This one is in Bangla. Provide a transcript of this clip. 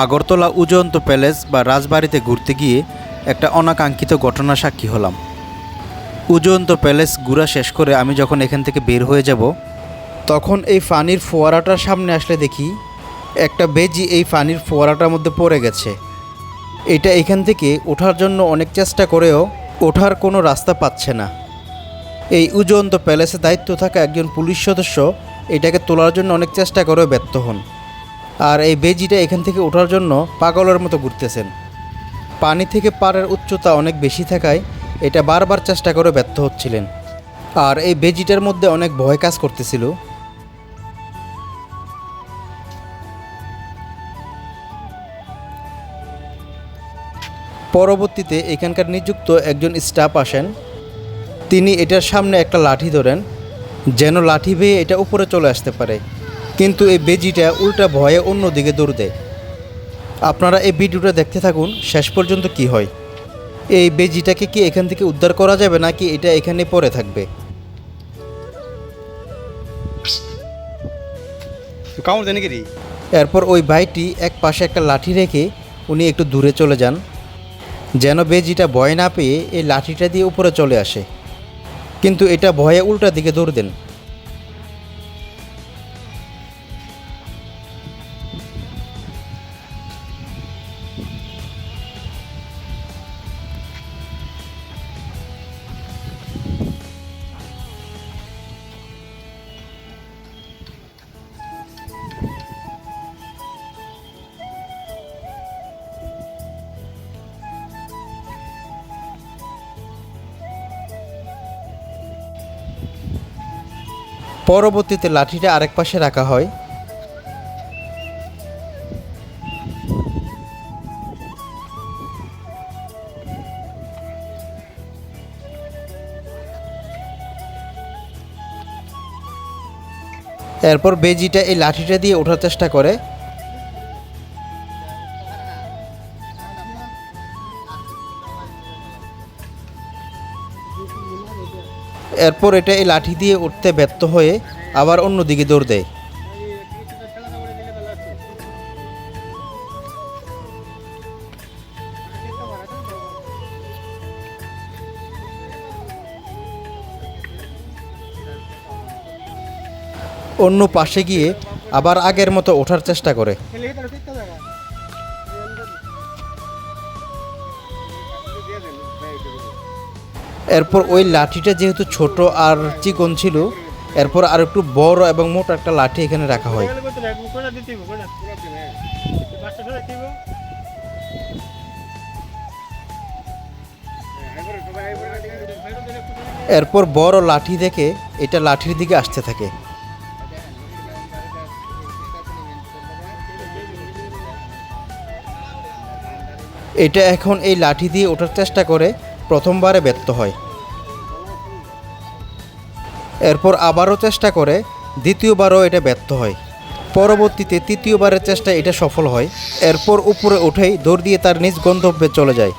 আগরতলা উজয়ন্ত প্যালেস বা রাজবাড়িতে ঘুরতে গিয়ে একটা অনাকাঙ্ক্ষিত ঘটনা সাক্ষী হলাম। উজয়ন্ত প্যালেস ঘুরা শেষ করে আমি যখন এখান থেকে বের হয়ে যাব, তখন এই ফানির ফোয়ারাটার সামনে আসলে দেখি একটা বেজি এই ফানির ফোয়ারাটার মধ্যে পড়ে গেছে। এটা এখান থেকে ওঠার জন্য অনেক চেষ্টা করেও ওঠার কোনো রাস্তা পাচ্ছে না। এই উজয়ন্ত প্যালেসে দায়িত্ব থাকা একজন পুলিশ সদস্য এটাকে তোলার জন্য অনেক চেষ্টা করেও ব্যর্থ হন। আর এই বেজিটা এখান থেকে ওঠার জন্য পাগলের মতো ঘুরতেছেন। পানি থেকে পাড়ের উচ্চতা অনেক বেশি থাকায় এটা বারবার চেষ্টা করে ব্যর্থ হচ্ছিলেন। আর এই বেজিটার মধ্যে অনেক ভয় কাজ করতেছিল। পরবর্তীতে এখানকার নিযুক্ত একজন স্টাফ আসেন। তিনি এটার সামনে একটা লাঠি ধরেন, যেন লাঠি বেয়ে এটা উপরে চলে আসতে পারে। কিন্তু এই বেজিটা উল্টা ভয়ে অন্যদিকে দৌড় দেয় আপনারা এই ভিডিওটা দেখতে থাকুন শেষ পর্যন্ত কি হয়। এই বেজিটাকে কি এখান থেকে উদ্ধার করা যাবে নাকি এটা এখানে পড়ে থাকবে? এরপর ওই ভাইটি এক পাশে একটা লাঠি রেখে উনি একটু দূরে চলে যান। যেন বেজিটা ভয় না পেয়ে এই লাঠিটা দিয়ে উপরে চলে আসে। কিন্তু এটা ভয়ে উল্টা দিকে দৌড় দেন। পরবর্তীতে লাঠিটা আরেক পাশে রাখা হয়। এরপর বেজিটা এই লাঠিটা দিয়ে ওঠার চেষ্টা করে। এরপর এটা এই লাঠি দিয়ে উঠতে ব্যর্থ হয়ে আবার অন্যদিকে দৌড় দেয়। অন্য পাশে গিয়ে আবার আগের মতো ওঠার চেষ্টা করে। এরপর ওই লাঠিটা যেহেতু ছোট আর চিকন ছিল, এরপর আর একটু বড় এবং মোটা একটা লাঠি এখানে রাখা হয়। এরপর বড় লাঠি দেখে এটা লাঠির দিকে আসতে থাকে। এটা এখন এই লাঠি দিয়ে ওঠার চেষ্টা করে। প্রথমবারে ব্যর্থ হয়। এরপর আবারও চেষ্টা করে, দ্বিতীয়বারও এটা ব্যর্থ হয়। পরবর্তীতে তৃতীয়বারের চেষ্টা এটা সফল হয়। এরপর উপরে উঠেই দৌড় দিয়ে তার নিজ গন্তব্যে চলে যায়।